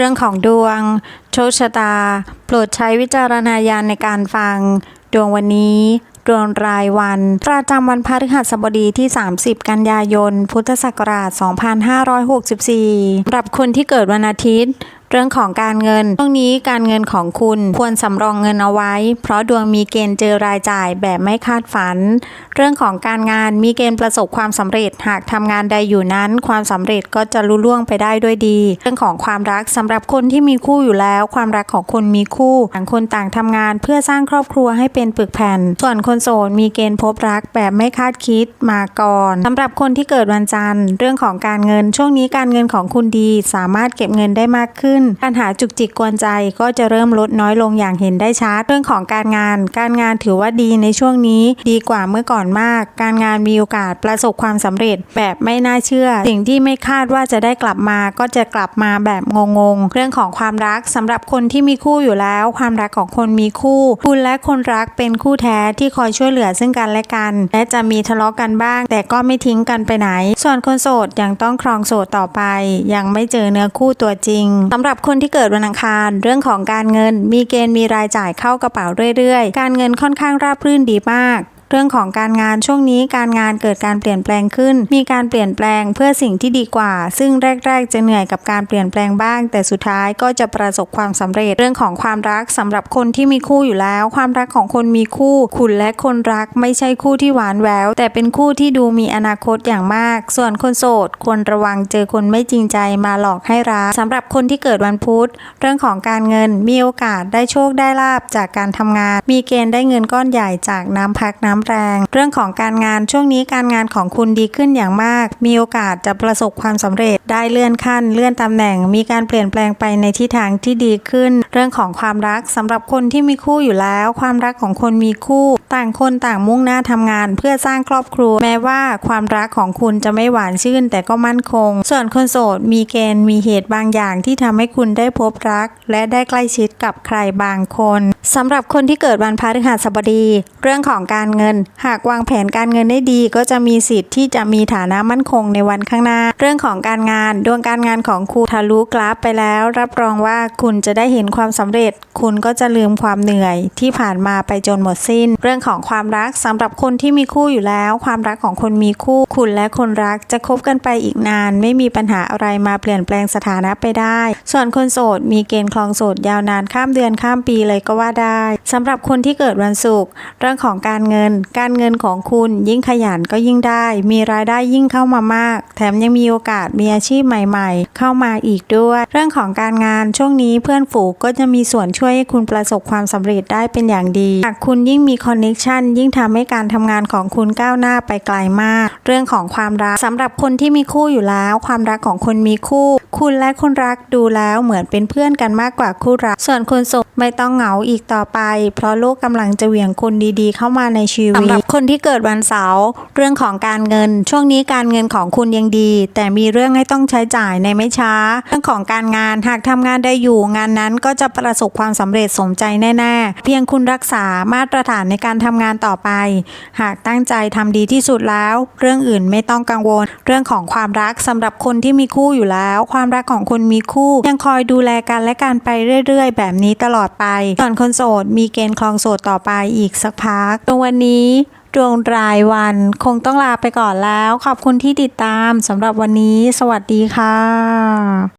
เรื่องของดวง โชคชะตา โปรดใช้วิจารณญาณในการฟัง ดวงวันนี้ดวงรายวัน ประจำวันพฤหัสบดีที่ 30 กันยายน พุทธศักราช 2564สำหรับคนที่เกิดวันอาทิตย์ เรื่องของการเงิน ช่วงนี้การเงินของคุณควรสำรองเงินเอาไว้ เพราะดวงมีเกณฑ์เจอรายจ่ายแบบไม่คาดฝัน เรื่องของการงานมีเกณฑ์ประสบความสำเร็จหากทำงานใดอยู่นั้น ความสำเร็จก็จะลุล่วงไปได้ด้วยดี เรื่องของความรักสำหรับคนที่มีคู่อยู่แล้ว ความรักของคนมีคู่ต่างคนต่างทำงานเพื่อสร้างครอบครัวให้เป็นปึกแผ่น ส่วนคนโสดมีเกณฑ์พบรักแบบไม่คาดคิดมาก่อนสำหรับคนที่เกิดวันจันทร์ เรื่องของการเงินช่วงนี้การเงินของคุณดี สามารถเก็บเงินได้มากขึ้นปัญหาจุกจิกกวนใจก็จะเริ่มลดน้อยลงอย่างเห็นได้ชัดเรื่องของการงาน การงานถือว่าดีในช่วงนี้ ดีกว่าเมื่อก่อนมาก การงานมีโอกาสประสบความสำเร็จแบบไม่น่าเชื่อ สิ่งที่ไม่คาดว่าจะได้กลับมาก็จะกลับมาแบบงงๆ เรื่องของความรักสำหรับคนที่มีคู่อยู่แล้ว ความรักของคนมีคู่ คุณและคนรักเป็นคู่แท้ที่คอยช่วยเหลือซึ่งกันและกัน และจะมีทะเลาะกันบ้าง แต่ก็ไม่ทิ้งกันไปไหน ส่วนคนโสดยังต้องครองโสดต่อไป ยังไม่เจอเนื้อคู่ตัวจริงสำหรับหรับคนที่เกิดวันอังคาร เรื่องของการเงิน มีเกณฑ์มีรายจ่ายเข้ากระเป๋าเรื่อยๆ การเงินค่อนข้างราบรื่นดีมาก เรื่องของการงานช่วงนี้การงานเกิดการเปลี่ยนแปลงขึ้น มีการเปลี่ยนแปลงเพื่อสิ่งที่ดีกว่า ซึ่งแรก ๆ จะเหนื่อยกับการเปลี่ยนแปลงบ้าง แต่สุดท้ายก็จะประสบความสำเร็จเรื่องของความรักสำหรับคนที่มีคู่อยู่แล้ว ความรักของคนมีคู่ คุณและคนรักไม่ใช่คู่ที่หวานแววแต่เป็นคู่ที่ดูมีอนาคตอย่างมาก ส่วนคนโสดควรระวังเจอคนไม่จริงใจมาหลอกให้รักสำหรับคนที่เกิดวันพุธเรื่องของการเงินมีโอกาสได้โชคได้ลาบจากการทำงาน มีเกณฑ์ได้เงินก้อนใหญ่จากน้ำพักน้ำแรง เรื่องของการงานช่วงนี้การงานของคุณดีขึ้นอย่างมาก มีโอกาสจะประสบความสำเร็จได้เลื่อนขั้น เลื่อนตำแหน่ง มีการเปลี่ยนแปลงไปในทิศทางที่ดีขึ้น เรื่องของความรักสำหรับคนที่มีคู่อยู่แล้ว ความรักของคนมีคู่ ต่างคนต่างมุ่งหน้าทำงาน เพื่อสร้างครอบครัว แม้ว่าความรักของคุณจะไม่หวานชื่น แต่ก็มั่นคง ส่วนคนโสดมีเกณฑ์มีเหตุบางอย่างที่ทำให้คุณได้พบรัก และได้ใกล้ชิดกับใครบางคน สำหรับคนที่เกิดวันพฤหัสบดี เรื่องของการเงิน หากวางแผนการเงินได้ดี ก็จะมีสิทธิ์ที่จะมีฐานะมั่นคงในวันข้างหน้า เรื่องของการงาน ดวงการงานของคุณทะลุกราฟไปแล้ว รับรองว่าคุณจะได้เห็นความสำเร็จ คุณก็จะลืมความเหนื่อย ที่ผ่านมาไปจนหมดสิ้น เรื่องของความรักสำหรับคนที่มีคู่อยู่แล้ว ความรักของคนมีคู่ คุณและคนรักจะคบกันไปอีกนาน ไม่มีปัญหาอะไรมาเปลี่ยนแปลงสถานะไปได้ ส่วนคนโสดมีเกณฑ์คลองโสดยาวนานข้ามเดือนข้ามปีเลยก็ว่าได้สำหรับคนที่เกิดวันศุกร์เรื่องของการเงิน การเงินของคุณยิ่งขยันก็ยิ่งได้ มีรายได้ยิ่งเข้ามามาก แถมยังมีโอกาสมีอาชีพใหม่ ๆ เข้ามาอีกด้วย เรื่องของการงานช่วงนี้เพื่อนฝูงก็จะมีส่วนช่วยให้คุณประสบความสำเร็จได้เป็นอย่างดีหากคุณยิ่งมีคอนเน็ชันยิ่งทำให้การทำงานของคุณก้าวหน้าไปไกลมาก เรื่องของความรักสำหรับคนที่มีคู่อยู่แล้ว ความรักของคนมีคู่ คุณและคนรักดูแล้วเหมือนเป็นเพื่อนกันมากกว่าคู่รัก ส่วนคนโสดไม่ต้องเหงาอีกต่อไป เพราะโลกกำลังจะเหวี่ยงคนดีๆ เข้ามาในชีวิตสำหรับคนที่เกิดวันเสาร์เรื่องของการเงิน ช่วงนี้การเงินของคุณยังดี แต่มีเรื่องให้ต้องใช้จ่ายในไม่ช้า เรื่องของการงานหากทำงานได้อยู่งานนั้นก็จะประสบความสำเร็จสมใจแน่ๆ เพียงคุณรักษามาตรฐานในการทำงานต่อไป หากตั้งใจทำดีที่สุดแล้ว เรื่องอื่นไม่ต้องกังวล เรื่องของความรักสำหรับคนที่มีคู่อยู่แล้ว ความรักของคนมีคู่ ยังคอยดูแลกันและกันไปเรื่อย ๆ แบบนี้ตลอดไปส่วนคนโสดมีเกณฑ์คลองโสดต่อไปอีกสักพักตรงวันนี้ดวงรายวันคงต้องลาไปก่อนแล้ว ขอบคุณที่ติดตามสำหรับวันนี้ สวัสดีค่ะ